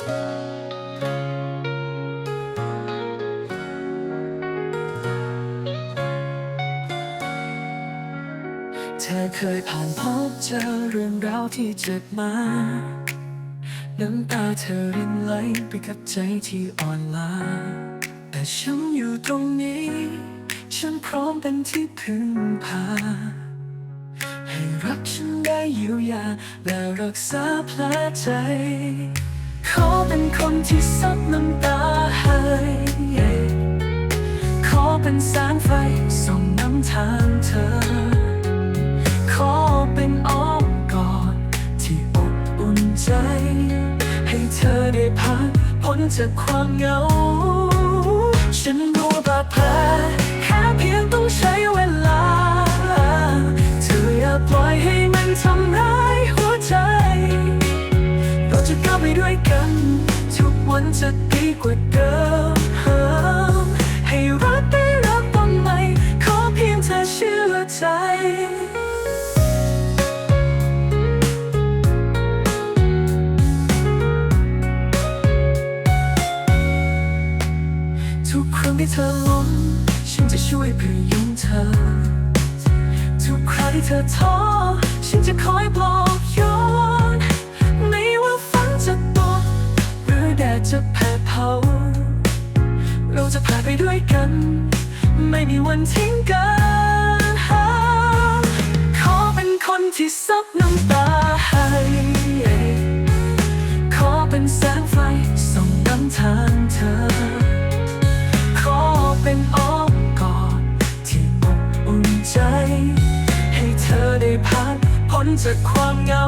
เธอเคยผ่านพบเจอเรื่องราวที่เจ็บมา น้ำตาเธอรินไหลไปกับใจที่อ่อนล้า แต่ฉันอยู่ตรงนี้ ฉันพร้อมเป็นที่พึ่งพา ให้รักฉันได้เยียวยาและรักษาแผลใจ ขอเป็นคนที่ซับน้ำตาให้ขอเป็นแสงไฟส่องน้ำทางเธอ ขอเป็นอ้อมกอดที่อบอุ่นใจ ให้เธอได้ผ่านพ้นจากความเหงา ฉันรู้บาดแผลแค่เพียงต้องใช้เวลา เธออย่าปล่อยให้มันทำร้าย วยกัน ทุกวันจะดีกว่าเดิมให้รักได้รักต้นใหม่ขอเพียงเธอเชื่อใจทุกครั้งที่เธอล้มฉันจะช่วยพยุงเธอ ทุกครั้งที่เธอท้อฉันจะคอยปลอบ จะแผดเผา เราจะผ่านไปด้วยกัน ไม่มีวันทิ้งกันขอเป็นคนที่ซับน้ำตาให้ขอเป็นแสงไฟส่องนำทางเธอ ขอเป็นอ้อมกอดที่อบอุ่นใจ ให้เธอได้ผ่านพ้นจากความเหงา